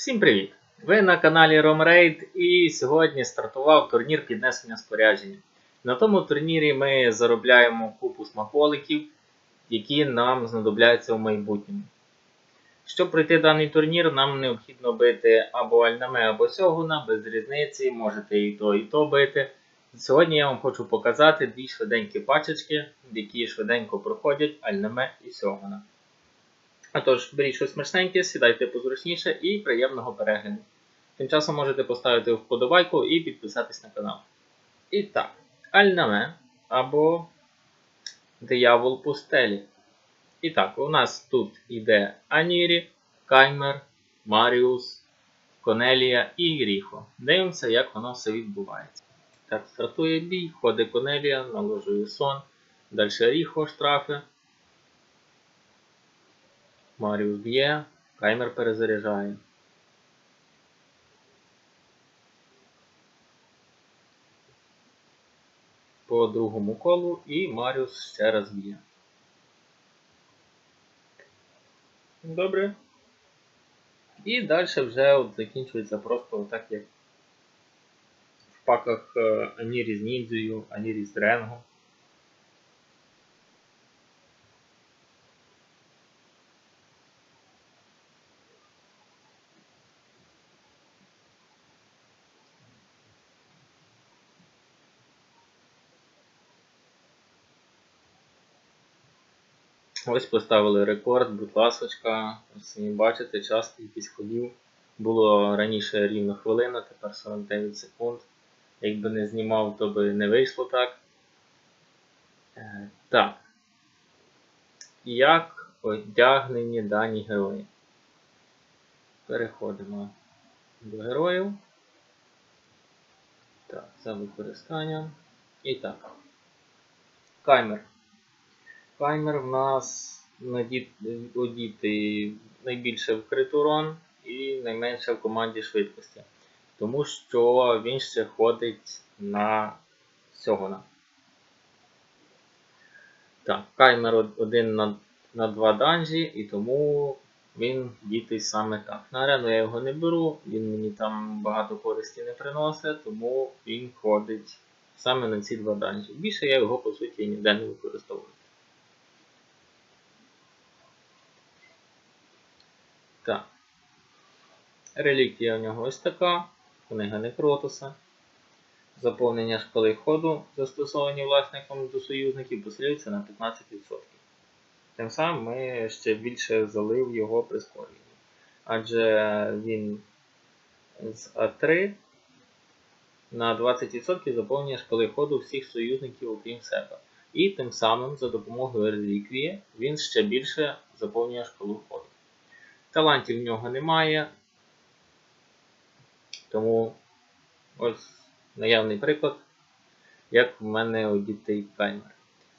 Всім привіт! Ви на каналі RomRaid і сьогодні стартував турнір піднесення спорядження. На тому турнірі ми заробляємо купу смаколиків, які нам знадобляться в майбутньому. Щоб пройти даний турнір, нам необхідно бити або Альнаме, або Сьогуна, без різниці, можете і то, і то бити. Сьогодні я вам хочу показати дві швиденькі пачечки, які швиденько проходять Альнаме і Сьогуна. Отож, беріть щось смачненьке, сідайте позручніше і приємного перегляду. Тим часом можете поставити вподобайку і підписатись на канал. І так, Альнаме або Диявол пустелі. І так, у нас тут іде Анірі, Каймер, Маріус, Конелія і Ріхо. Дивимося, як воно все відбувається. Так, стартує бій, ходить Конелія, наложує сон. Далі Ріхо штрафи. Маріус б'є, Каймер перезаряджає. По другому колу і Маріус ще раз б'є. Добре. І далі вже от закінчується просто так, як в паках е, Анірі з Ніндзею, Анірі. Ось поставили рекорд, будь ласочка. Самі бачите, час кількість ходів. Було раніше рівно хвилина, тепер 49 секунд. Якби не знімав, то би не вийшло так. Е, так. Як одягнені дані герої? Переходимо до героїв. Так, за використання. І так. Каймер. Таймер в нас одітий найбільше в крит урон і найменше в команді швидкості. Тому що він ще ходить на Сьогуна. Так, каймер од- один на, на два данжі, і тому він дітий саме так. На арену я його не беру, він мені там багато користі не приносить, тому він ходить саме на ці два данжі. Більше я його по суті ніде не використовую. Так. Реліквія у нього ось така. Книга Некротуса. Заповнення шкали ходу, застосовані власником до союзників, посилюється на 15%. Тим самим ми ще більше залив його прискорюємо. Адже він з А3 на 20% заповнює шкали ходу всіх союзників, окрім себе. І тим самим за допомогою реліквії він ще більше заповнює шкалу ходу. Талантів в нього немає. Тому ось наявний приклад, як в мене одітий таймер.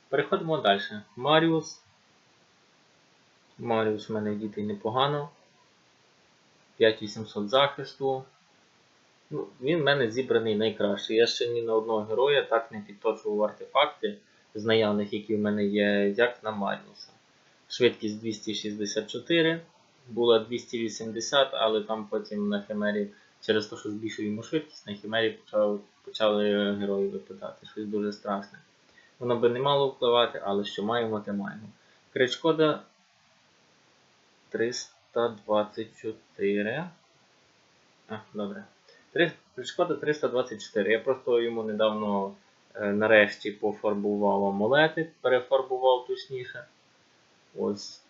Переходимо далі. Маріус. Маріус в мене одітий непогано. 5800 захисту. Ну, Він в мене зібраний найкраще. Я ще ні на одного героя так не підточував артефакти з наявних, які в мене є, як на Маріуса. Швидкість 264 була 280, але там потім на Химері, через те, що збільшуємо швидкість, на Химері почали, почали герої випадати. Щось дуже страшне. Воно би не мало впливати, але що маємо, те маємо. Крит 324. А, добре. Три- 324. Я просто йому недавно е, нарешті пофарбував амулети, перефарбував точніше. Ось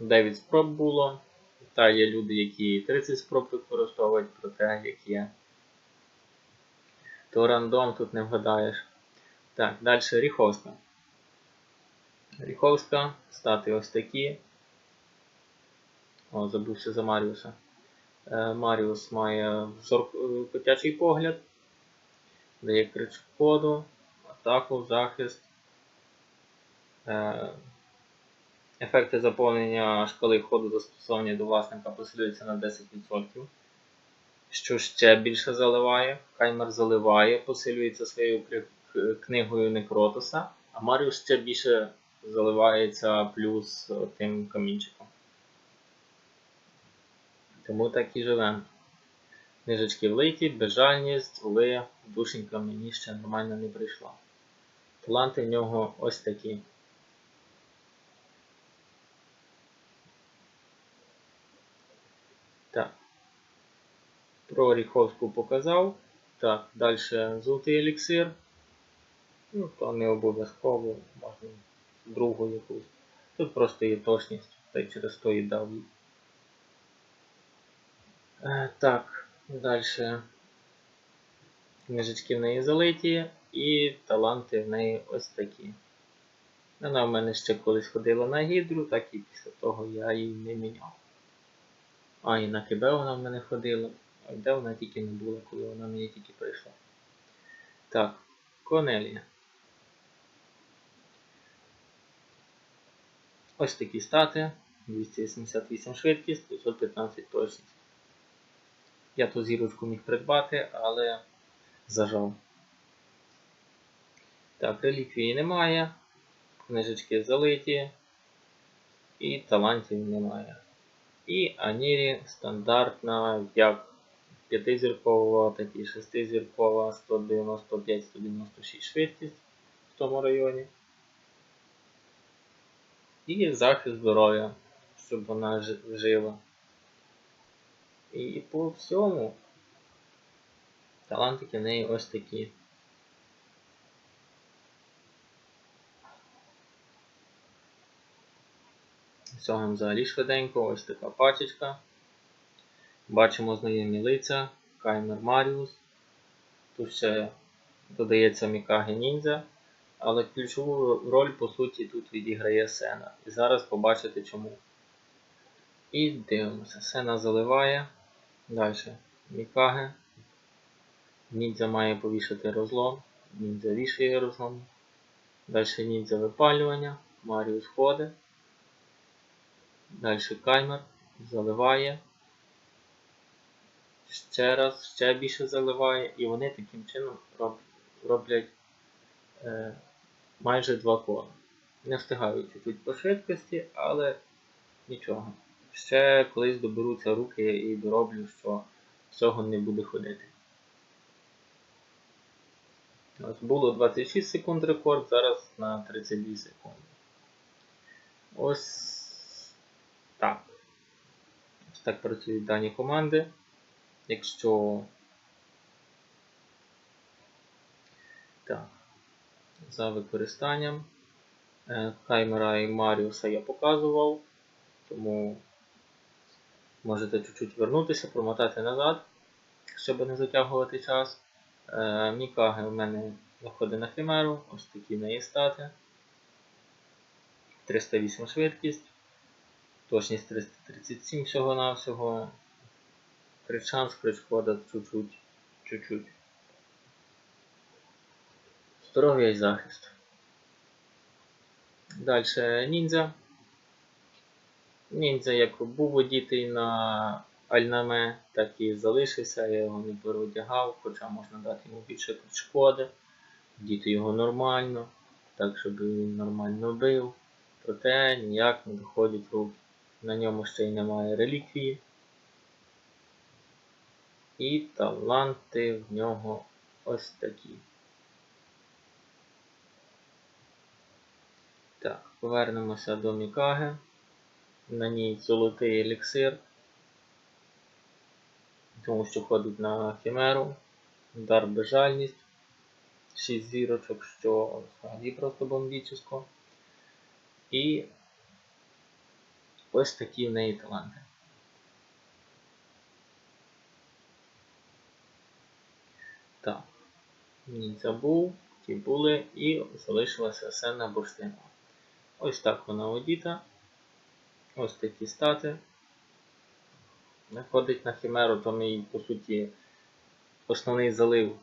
9 спроб було. Та є люди, які 30 спроб використовують, проте як є. То рандом тут не вгадаєш. Так, далі Ріховська. Ріховська, стати ось такі. О, забувся за Маріуса. Е, Маріус має взор... е, котячий погляд, дає крич шкоду, атаку, захист. Е, Ефекти заповнення шкали ходу застосовані до власника посилюються на 10%. Що ще більше заливає. Каймер заливає, посилюється своєю книгою Некротоса, а Маріус ще більше заливається плюс тим камінчиком. Тому так і живемо. Книжечки влиті, безжальність, коли душенька мені ще нормально не прийшла. Таланти в нього ось такі. Так. Про Ріховську показав. Так, далі золотий еліксир. Ну, то не обов'язково, можна другу якусь. Тут просто є точність, та й через то і дав. Е, так, далі. Книжечки в неї залиті і таланти в неї ось такі. Вона в мене ще колись ходила на гідру, так і після того я її не міняв. А, і на КБ вона в мене ходила. Де вона тільки не була, коли вона мені тільки прийшла. Так, Конелія. Ось такі стати. 288 швидкість, 515 точність. Я ту зірочку міг придбати, але зажав. Так, реліквії немає. Книжечки залиті. І талантів немає. І Анірі стандартна як 5-зіркова, так і 6-зіркова, 195-196 швидкість в тому районі. І захист здоров'я, щоб вона жила. І по всьому талантики в неї ось такі. Сьогодні взагалі швиденько, ось така пачечка. Бачимо знайомі лиця, Каймер Маріус. Тут ще додається Мікаге Ніндзя. Але ключову роль, по суті, тут відіграє Сена. І зараз побачите чому. І дивимося. Сена заливає. Далі. Мікаге. Ніндзя має повішати розлом. Ніндзя вішає розлом. Далі ніндзя випалювання. Маріус ходить. Далі каймер заливає. Ще раз, ще більше заливає, і вони таким чином роб, роблять е, майже два кола. Не встигають чуть по швидкості, але нічого. Ще колись доберуться руки і дороблю, що цього не буде ходити. Ось було 26 секунд рекорд, зараз на 32 секунди. Ось так. Ось так працюють дані команди. Якщо так, за використанням е, Каймера і Маріуса я показував, тому можете чуть-чуть вернутися, промотати назад, щоб не затягувати час. Е, Мікаги у мене виходить на химеру, ось такі неї стати. 308 швидкість. Точність 337 всього-навсього. Кричанс, кричкода чуть-чуть. чуть-чуть. Здоров'я і захист. Далі ніндзя. Ніндзя як був одітий на альнаме, так і залишився, я його не переодягав, хоча можна дати йому більше шкоди, діти його нормально, так щоб він нормально бив, проте ніяк не доходять руки. На ньому ще й немає реліквії. І таланти в нього ось такі. Так, повернемося до Мікаги. На ній золотий еліксир. Тому що ходить на хімеру. Удар безжальність. 6 зірочок, що взагалі просто бомбічеsko. І ось такі в неї таланти. Так, ніндзя був, ті були і залишилася Сена Бурштинова. Ось так вона одіта. Ось такі стати. Находить на хімеру, то мій, по суті, основний залив.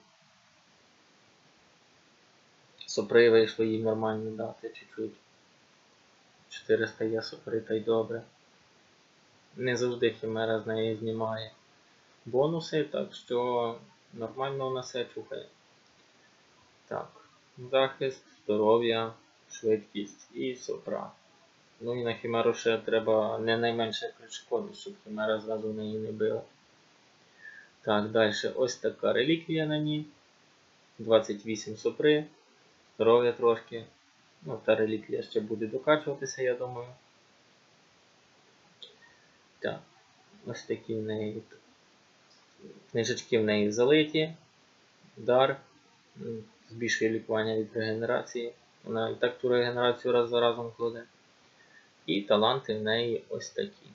Сопри вийшло їй нормально дати чуть-чуть. 400 є сопри та й добре. Не завжди хімера з неї знімає бонуси, так що нормально вона все чухає. Так, захист, здоров'я, швидкість і сопра. Ну і на Хімеру ще треба не найменше крючком, щоб Хімера зразу в неї не била. Так, далі ось така реліквія на ній. 28 супри. Здоров'я трошки. Ну, та реліквія ще буде докачуватися, я думаю. Так, ось такі в неї книжечки в неї залиті. Дар. Збільшує лікування від регенерації. Вона і так ту регенерацію раз за разом кладе. І таланти в неї ось такі.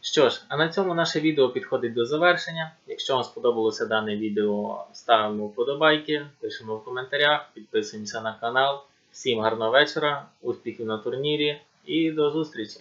Що ж, а на цьому наше відео підходить до завершення. Якщо вам сподобалося дане відео, ставимо вподобайки, пишемо в коментарях, підписуємося на канал. Всім гарного вечора, успіхів на турнірі і до зустрічі!